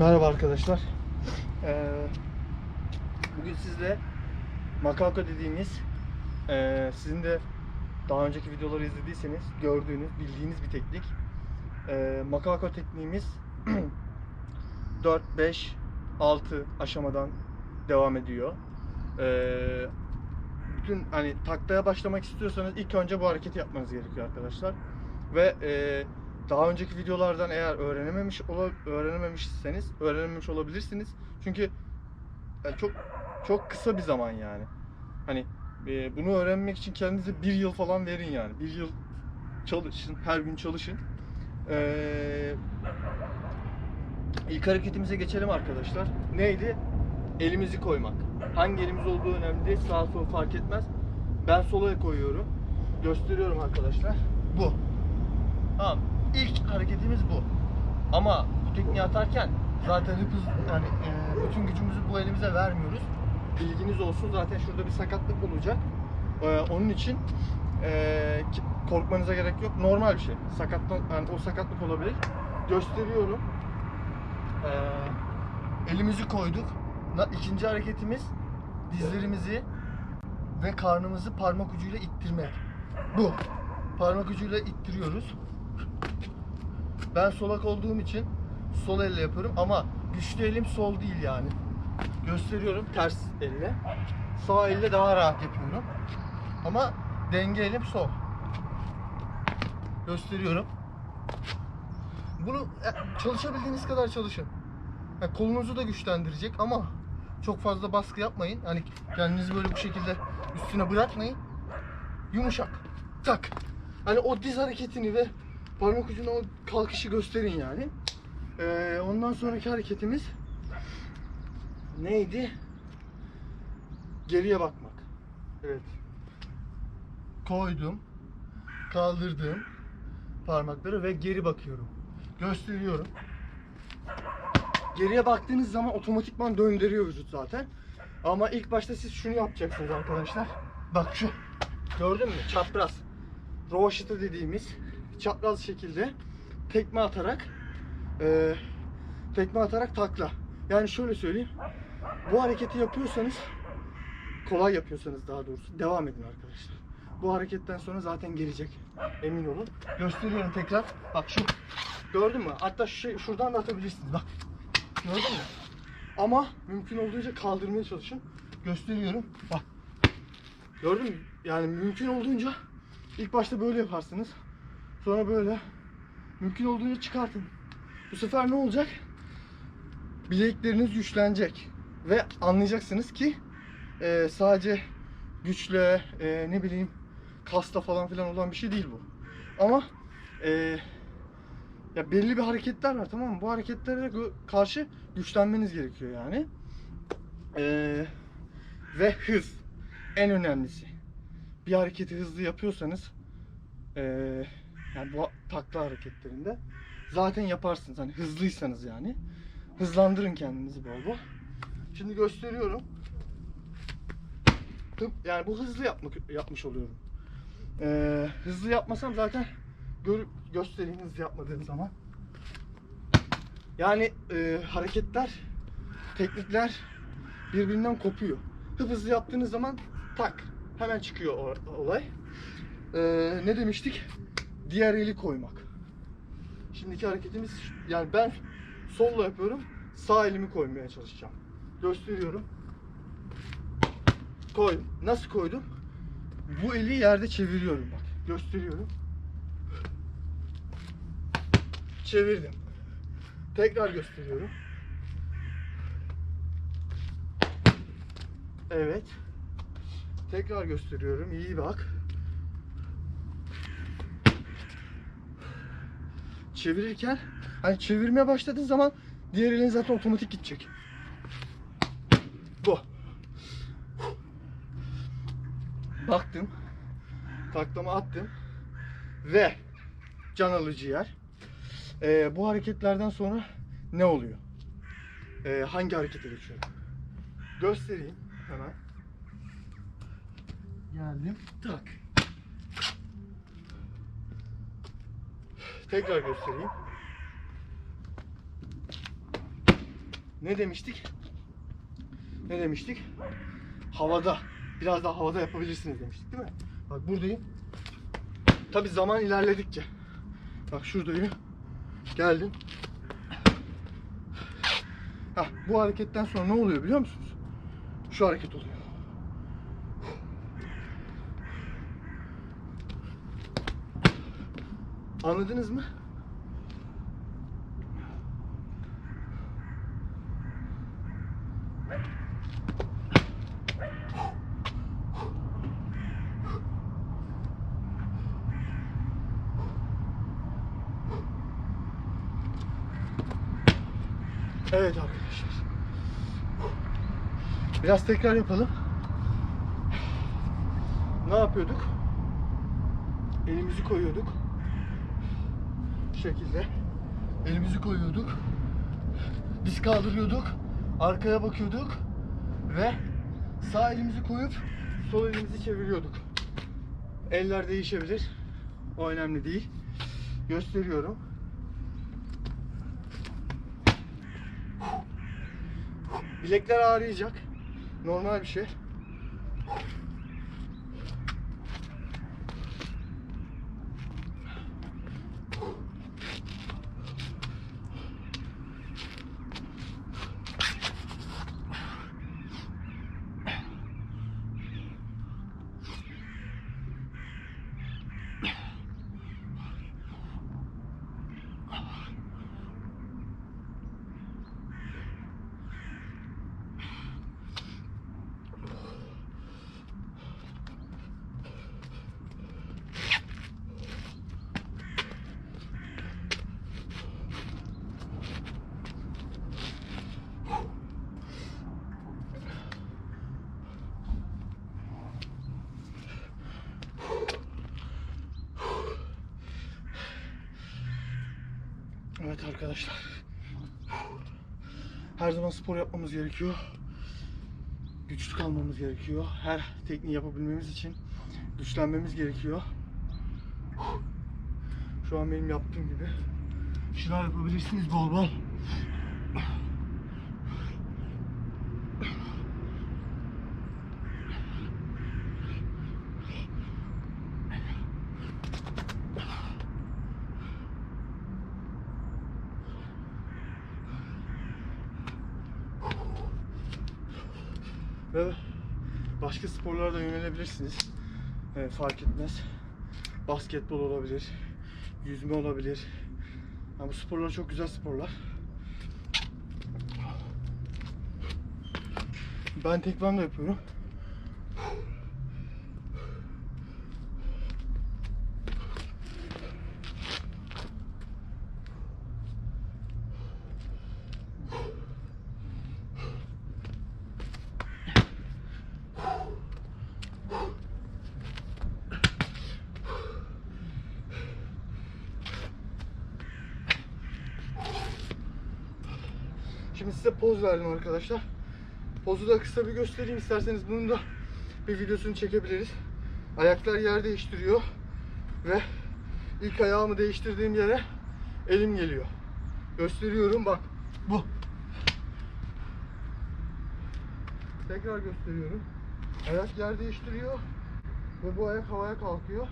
Merhaba arkadaşlar. Ee, bugün sizle makalka dediğimiz ee, sizin de daha önceki videoları izlediyseniz gördüğünüz, bildiğiniz bir teknik. Ee, makalka tekniğimiz 4, 5, 6 aşamadan devam ediyor. Ee, bütün hani taklaya başlamak istiyorsanız ilk önce bu hareketi yapmanız gerekiyor arkadaşlar. Ve ee, daha önceki videolardan eğer öğrenememiş öğrenememişseniz öğrenememiş olabilirsiniz. Çünkü yani çok çok kısa bir zaman yani. Hani e, bunu öğrenmek için kendinize bir yıl falan verin yani. Bir yıl çalışın, her gün çalışın. Ee, ilk hareketimize geçelim arkadaşlar. Neydi? Elimizi koymak. Hangi elimiz olduğu önemli değil. Sağ sol fark etmez. Ben sola koyuyorum. Gösteriyorum arkadaşlar. Bu. Tamam. İlk hareketimiz bu. Ama bu tekniği atarken zaten hep hız- yani e, bütün gücümüzü bu elimize vermiyoruz. Bilginiz olsun. Zaten şurada bir sakatlık olacak. E, onun için e, korkmanıza gerek yok. Normal bir şey. Sakatlık yani o sakatlık olabilir. Gösteriyorum. Elimizi koyduk. İkinci hareketimiz dizlerimizi ve karnımızı parmak ucuyla ittirmek. Bu. Parmak ucuyla ittiriyoruz. Ben solak olduğum için sol elle yapıyorum ama güçlü elim sol değil yani. Gösteriyorum ters elle. Sağ elle daha rahat yapıyorum. Ama denge elim sol. Gösteriyorum. Bunu e, çalışabildiğiniz kadar çalışın. Ya kolunuzu da güçlendirecek ama çok fazla baskı yapmayın. Hani kendinizi böyle bu şekilde üstüne bırakmayın. Yumuşak. Tak. Hani o diz hareketini ve parmak ucuna o kalkışı gösterin yani. Ee, ondan sonraki hareketimiz neydi? Geriye bakmak. Evet. Koydum. Kaldırdım parmakları ve geri bakıyorum. Gösteriyorum. Geriye baktığınız zaman otomatikman döndürüyor vücut zaten. Ama ilk başta siz şunu yapacaksınız arkadaşlar. Bak şu. Gördün mü? Çapraz. Rovaşıta dediğimiz çapraz şekilde tekme atarak eee tekme atarak takla. Yani şöyle söyleyeyim. Bu hareketi yapıyorsanız kolay yapıyorsanız daha doğrusu devam edin arkadaşlar. Bu hareketten sonra zaten gelecek. Emin olun. Gösteriyorum tekrar. Bak şu. Gördün mü? Hatta şu şey, şuradan da atabilirsiniz. Bak. Gördün mü? Ama mümkün olduğunca kaldırmaya çalışın. Gösteriyorum. Bak. Gördün mü? Yani mümkün olduğunca ilk başta böyle yaparsınız. Sonra böyle. Mümkün olduğunca çıkartın. Bu sefer ne olacak? Bilekleriniz güçlenecek. Ve anlayacaksınız ki e, sadece güçle e, ne bileyim kasta falan filan olan bir şey değil bu. Ama e, ya belli bir hareketler var tamam mı? Bu hareketlere karşı güçlenmeniz gerekiyor yani. E, ve hız en önemlisi. Bir hareketi hızlı yapıyorsanız e, yani bu takla hareketlerinde zaten yaparsınız. Hani hızlıysanız yani. Hızlandırın kendinizi bol bol. Şimdi gösteriyorum. Yani bu hızlı yapmak yapmış oluyorum. Ee, hızlı yapmasam zaten gör, göstereyim hızlı yapmadığım zaman. Yani e, hareketler, teknikler birbirinden kopuyor. Hıp hızlı yaptığınız zaman tak hemen çıkıyor olay. Ee, ne demiştik? Diğer eli koymak. Şimdiki hareketimiz yani ben solla yapıyorum. Sağ elimi koymaya çalışacağım. Gösteriyorum. Koydum. Nasıl koydum? Bu eli yerde çeviriyorum bak. Gösteriyorum. Çevirdim. Tekrar gösteriyorum. Evet. Tekrar gösteriyorum. İyi bak. Çevirirken hani çevirmeye başladığın zaman diğer elin zaten otomatik gidecek. Bu. Baktım. Taklama attım. Ve can alıcı yer. Ee, bu hareketlerden sonra ne oluyor? Ee, hangi harekete geçiyorum? Göstereyim hemen. Geldim. Tak. Tekrar göstereyim. Ne demiştik? Ne demiştik? Havada. Biraz daha havada yapabilirsiniz demiştik değil mi? Bak buradayım. Tabi zaman ilerledikçe. Bak şuradayım. Geldim. Hah, bu hareketten sonra ne oluyor biliyor musunuz? Şu hareket oluyor. Anladınız mı? Evet arkadaşlar. Biraz tekrar yapalım. Ne yapıyorduk? Elimizi koyuyorduk. Şekilde. Elimizi koyuyorduk. Biz kaldırıyorduk. Arkaya bakıyorduk. Ve sağ elimizi koyup sol elimizi çeviriyorduk. Eller değişebilir. O önemli değil. Gösteriyorum. Bilekler ağrıyacak. Normal bir şey. Evet arkadaşlar. Her zaman spor yapmamız gerekiyor. Güçlü kalmamız gerekiyor. Her tekniği yapabilmemiz için güçlenmemiz gerekiyor. Şu an benim yaptığım gibi. Şınav yapabilirsiniz bol bol. Ve başka sporlara da yönelebilirsiniz. Ee, fark etmez. Basketbol olabilir, yüzme olabilir. Yani bu sporlar çok güzel sporlar. Ben tekvando yapıyorum. Şimdi size poz verdim arkadaşlar. Pozu da kısa bir göstereyim isterseniz bunun da bir videosunu çekebiliriz. Ayaklar yer değiştiriyor ve ilk ayağımı değiştirdiğim yere elim geliyor. Gösteriyorum bak bu. Tekrar gösteriyorum. Ayak yer değiştiriyor ve bu ayak havaya kalkıyor.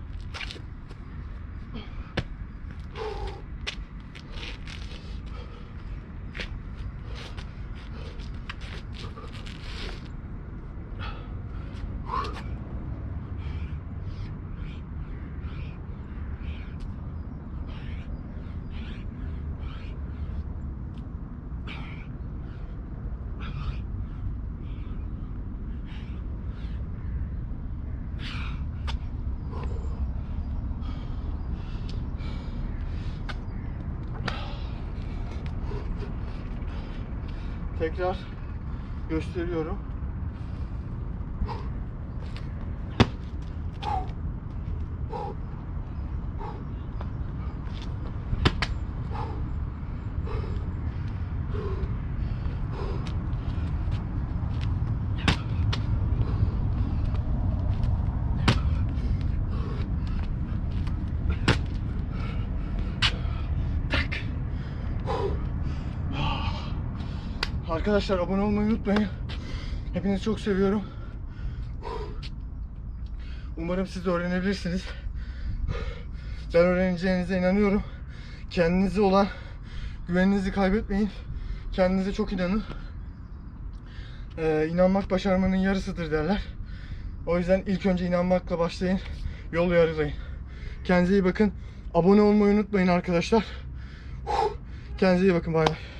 Tekrar gösteriyorum. Arkadaşlar abone olmayı unutmayın. Hepinizi çok seviyorum. Umarım siz de öğrenebilirsiniz. Ben öğreneceğinize inanıyorum. Kendinize olan güveninizi kaybetmeyin. Kendinize çok inanın. Ee, inanmak başarmanın yarısıdır derler. O yüzden ilk önce inanmakla başlayın. Yol yarılayın. Kendinize iyi bakın. Abone olmayı unutmayın arkadaşlar. Kendinize iyi bakın. Bay bay.